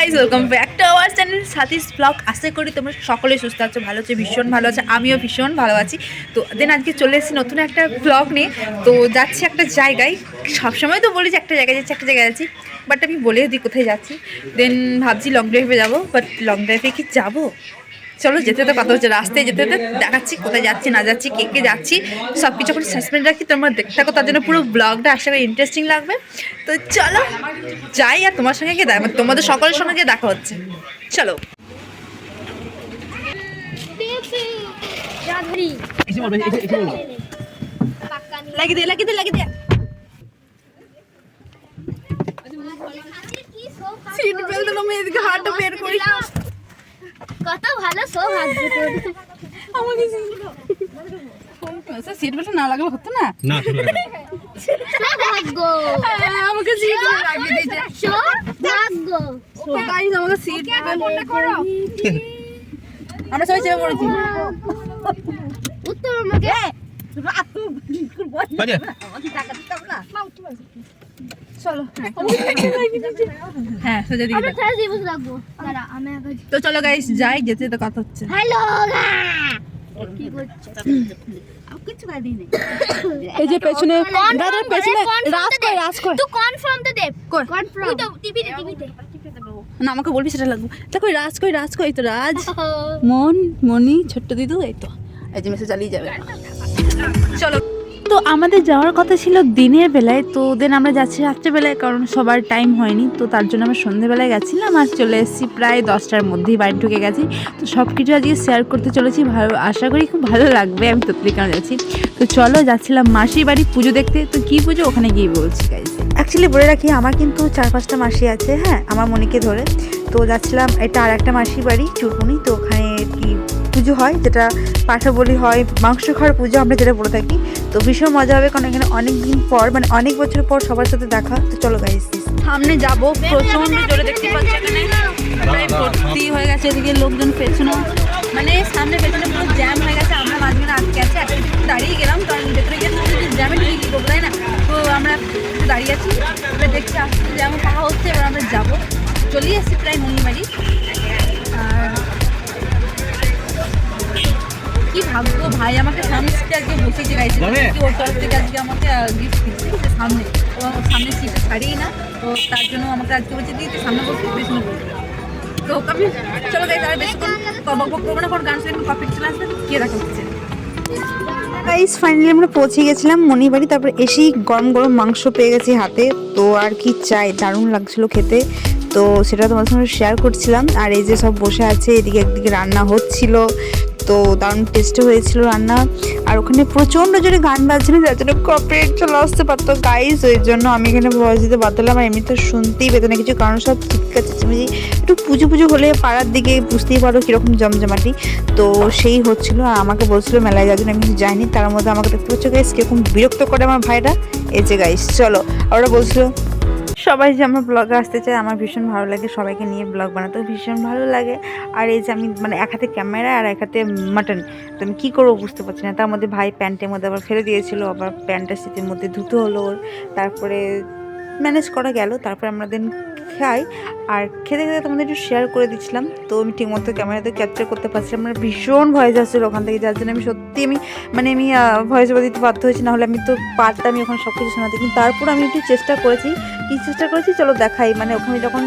Guys welcome back to our channel Sathi's blog আশা করি তোমরা সকলে সুস্থ আছো, ভালো আছো, ভীষণ ভালো আছো, আমিও ভীষণ ভালো আছি। তো দেন আজকে চলে এসেছি নতুন একটা ব্লগ নিয়ে। তো যাচ্ছি একটা জায়গায়, সবসময় তো বলি যে একটা জায়গায় যাচ্ছি, একটা জায়গায় যাচ্ছি বাট আমি বলে দিই কোথায় যাচ্ছি। দেন ভাবছি লং ড্রাইভে যাব বাট লং ড্রাইভে কি যাব? চলো যেতে তো কথা হচ্ছে রাস্তায় যেতে যেতে দেখাচ্ছি কোথায় যাচ্ছি না যাচ্ছি কে কে যাচ্ছি সব কিছু করে সাসপেন্ড রাখি তোমরা দেখতে থাকো তার জন্য পুরো ব্লগটা আশা করি ইন্টারেস্টিং লাগবে। তো চলো যাই আর তোমার সঙ্গে গিয়ে দেখা তোমাদের সকলের সঙ্গে গিয়ে দেখা হচ্ছে। চলো। লাগিয়ে দে লাগিয়ে দে লাগিয়ে দে। সিট বেল্ট হাতটা বের করি। কত ভালো সৌভাগ্য। তোর আমাকে সিট বেল্ট না লাগলে হতো না? না হ্যাঁ, আমাকে সিট বেল্ট লাগিয়ে দিয়েছে। সৌভাগ্য। গাইস আমাকে সিট বেল্ট করো। আমরা সবাই চেপে পড়েছি। উত্তর আমাকে। হ্যাঁ সোজা দিকে আমরা যাও। ছাড়া দিয়ে বসে। থাকব। দাঁড়া আমি আগে তো চলো গাইস যাই যেতে যেতে কথা হচ্ছে। হ্যালো এই যে পেছনে দাদার পেছনে রাজ কই রাজ কই? তুই কনফার্ম তো দে। কনফার্ম ওই তো টিভিতে টিভিতে। না আমাকে বলবি সেটা লাগবে। দেখো রাজ কই রাজ কই? তো রাজ মন মনি ছোট্ট দিদু এই তো। এই যে মেসে চালিয়ে যাবে। চলো। তো আমাদের যাওয়ার কথা ছিল দিনের বেলায়, তো দেন আমরা যাচ্ছি রাত্রেবেলায় কারণ সবার টাইম হয়নি, তো তার জন্য আমরা সন্ধ্যেবেলায় গেছিলাম আর চলে এসেছি প্রায় দশটার মধ্যেই বাড়ি ঢুকে গেছি। তো সব কিছু আজকে শেয়ার করতে চলেছি, ভালো, আশা করি খুব ভালো লাগবে, আমি ততলি কেন যাচ্ছি। তো চলো যাচ্ছিলাম মাসির বাড়ি পুজো দেখতে, তো কী পুজো ওখানে গিয়ে বলছি গাইজ অ্যাকচুয়ালি বলে রাখি, আমার কিন্তু চার পাঁচটা মাসি আছে হ্যাঁ আমার মনিকে ধরে। তো যাচ্ছিলাম এটা আর একটা মাসির বাড়ি চুরপুনি তো ওখানে কি পুজো হয় যেটা পাঠা বলি হয় মাংস খাওয়ার পুজো আমরা যেটা বলে থাকি। তো ভীষণ মজা হবে কারণ এখানে অনেক দিন পর মানে অনেক বছর পর সবার সাথে দেখা তো চলো গাইস সামনে যাব প্রচণ্ড জোরে দেখতে পাচ্ছি এখানে। প্রায় ভর্তি হয়ে গেছে এদিকে লোকজন পেছনে। মানে সামনে পেছনে পুরো জ্যাম হয়ে গেছে আমরা মাঝখানে আটকে আছি একটু দাঁড়িয়ে গেলাম কারণ ভেতরে গিয়ে জ্যামে ঢুকে করব তাই না? তো আমরা দাঁড়িয়ে আছি। এসেছি প্রায় মনিবাড়ি। আর কি ভাগ্য ভাই আমাকে সামনে সিটে আজকে বসেছে গাইছে। ওর তরফ থেকে আজকে আমাকে গিফট দিচ্ছে। যে সামনে ও সামনে সিটে না। তো তার জন্য আমাকে আজকে বলছে দিদি সামনে বসে পেছনে বসে তো আমি চলো গাইজ আর বেশিক্ষণ বক বক করব না কারণ গান শুনে চলে আসবে। কে দেখা হচ্ছে? গাইস ফাইনালি আমরা পৌঁছে গেছিলাম মণিবাড়ি তারপর এসেই গরম গরম মাংস পেয়ে গেছি হাতে। তো আর কি চাই দারুণ লাগছিল খেতে। তো সেটা তোমার সঙ্গে শেয়ার করছিলাম। আর এই যে সব বসে আছে, এদিকে একদিকে রান্না হচ্ছিল। তো দারুণ টেস্টও হয়েছিল রান্না। আর ওখানে প্রচণ্ড জোরে গান বাজছিল যার জন্য কপিরাইট চলে আসতে পারতো। গাইস ওই জন্য আমি এখানে ভয়েস দিতে বাধ্য হলাম। আর এমনি তো শুনতেই পেতো না কিছু কারণ সব চিৎকার চেঁচামেচি একটু পুজো পুজো হলে পাড়ার দিকে বুঝতেই পারো কীরকম জমজমাটি। তো সেই হচ্ছিল, আর আমাকে বলছিল, মেলায় যাওয়ার জন্য আমি কিছু যাইনি। তার মধ্যে আমাকে দেখতে পাচ্ছ গাইস কীরকম বিরক্ত করে আমার ভাইরা এই যে গাইস চলো। আর ওরা বলছিল সবাই যে আমার ব্লগে আসতে চায়, আমার ভীষণ ভালো লাগে সবাইকে নিয়ে ব্লগ বানাতেও ভীষণ ভালো লাগে। আর এই যে আমি মানে এক হাতে ক্যামেরা আর এক হাতে মাটন তো আমি কী করব বুঝতে পারছি না। তার মধ্যে ভাই প্যান্টের মধ্যে আবার ফেলে দিয়েছিল, আবার প্যান্টটা শীতের মধ্যে ধুতো হলো তারপরে ম্যানেজ করা গেল, তারপরে আমরা দেন খাই। আর খেতে খেতে তোমাদের একটু শেয়ার করে দিচ্ছিলাম। তো আমি ঠিকমতো ক্যামেরাতে ক্যাপচার করতে পারছিলাম আমার ভীষণ ভয়েস আসছিল ওখান থেকে। যার জন্য আমি সত্যি আমি মানে আমি ভয়েস ওভার দিতে বাধ্য হয়েছি। নাহলে আমি তো পারতাম ওখানে সব কিছু শোনাতে। কিন্তু তারপর আমি একটু চেষ্টা করেছি। কী চেষ্টা করেছি? চলো দেখাই। মানে ওখানে যখন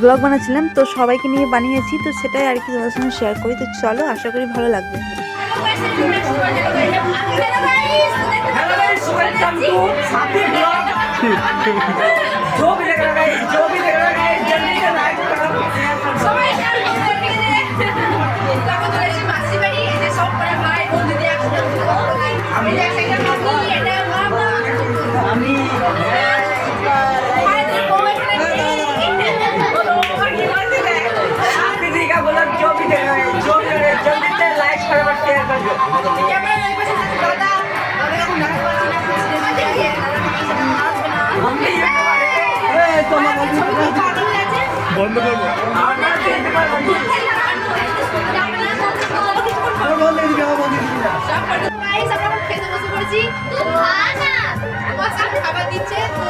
ব্লগ বানাচ্ছিলাম, তো সবাইকে নিয়ে বানিয়েছি। তো সেটাই আর কি তোমাদের সঙ্গে শেয়ার করি। তো চলো, আশা করি ভালো লাগবে। जो भी देख रहा है जो भी देख रहा है जल्दी से लाइक करो আমি दीदी का बोला जो भी देख रहा है जो भी देख रहा है जल्दी से लाइक करो और शेयर कर दो हम भी ये ए তোমার বন্ধ করবো আমরা তিন বার বন্ধ আর বল দিদি কা বল দিদি আমার সাথে খাবার দিচ্ছে তো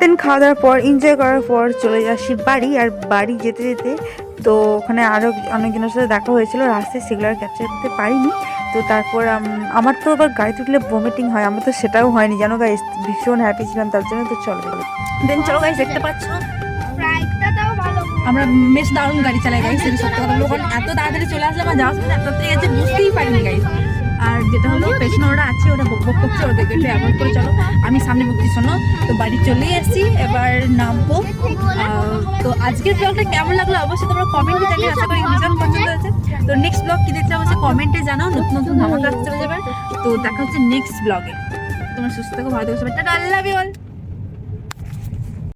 দেন খাওয়া দাওয়ার পর এনজয় করার পর চলে আসি বাড়ি আর বাড়ি যেতে যেতে তো ওখানে আরও অনেকজনের সাথে দেখা হয়েছিল রাস্তায় সেগুলো আর ক্যাপচার করতে পারিনি। তো তারপর আমার তো আবার গাড়িতে উঠলে ভমিটিং হয় আমার তো সেটাও হয়নি। জানো গাইস ভীষণ হ্যাপি ছিলাম তার জন্য তো চলো দেন চলো গাইস দেখতে পাচ্ছ? আমরা বেশ দারুণ গাড়ি চালাই গাইস এটা সত্যি কথা। বলব কারণ এত তাড়াতাড়ি চলে আসলাম আর যাওয়ার সময় এত গেছে, বুঝতেই পারিনি গাইস আর যেটা হলো, পেছনে ওরা আছে, ওরা বক বক করছে, ওদেরকে একটু অ্যাভয়েড করে চলো। আমি সামনে বকছি, শোনো। তো বাড়ি চলেই এসেছি, এবার নামবো। তো আজকের ব্লগটা কেমন লাগল অবশ্যই তোমরা কমেন্টে জানিয়ে আশা করি ভীষণ পছন্দ হয়েছে। তো নেক্সট ব্লগ কি দেখতে অবশ্যই কমেন্টে জানাও, নতুন নতুন ধামাকা চলে যাবে। তো দেখা হচ্ছে নেক্সট ব্লগে তোমার সুস্থ থাকো, ভালো থাকো সবাই। টাটা আল্লাহ